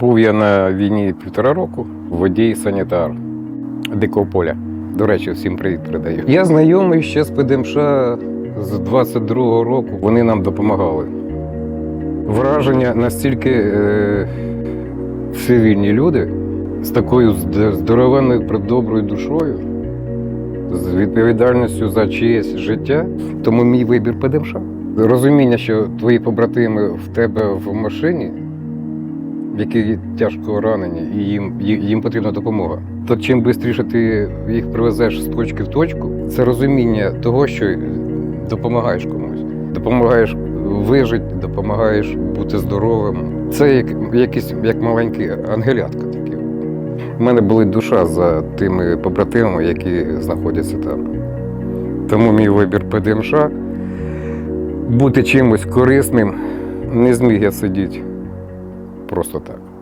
Був я на війні півтора року, водій санітар Дикого поля. До речі, всім привіт передаю. Я знайомий ще з ПДМШ з 22-го року. Вони нам допомагали. Враження настільки е, цивільні люди з такою здоровенною предоброю душою, з відповідальністю за чиєсь життя. Тому мій вибір ПДМШ. Розуміння, що твої побратими в тебе в машині, які тяжко ранені, і їм, їм потрібна допомога. То чим швидше ти їх привезеш з точки в точку, це розуміння того, що допомагаєш комусь, допомагаєш вижити, допомагаєш бути здоровим. Це як якісь як маленькі ангелятка такі. У мене болить душа за тими побратимами, які знаходяться там. Тому мій вибір ПДМШ бути чимось корисним не зміг я сидіти просто так.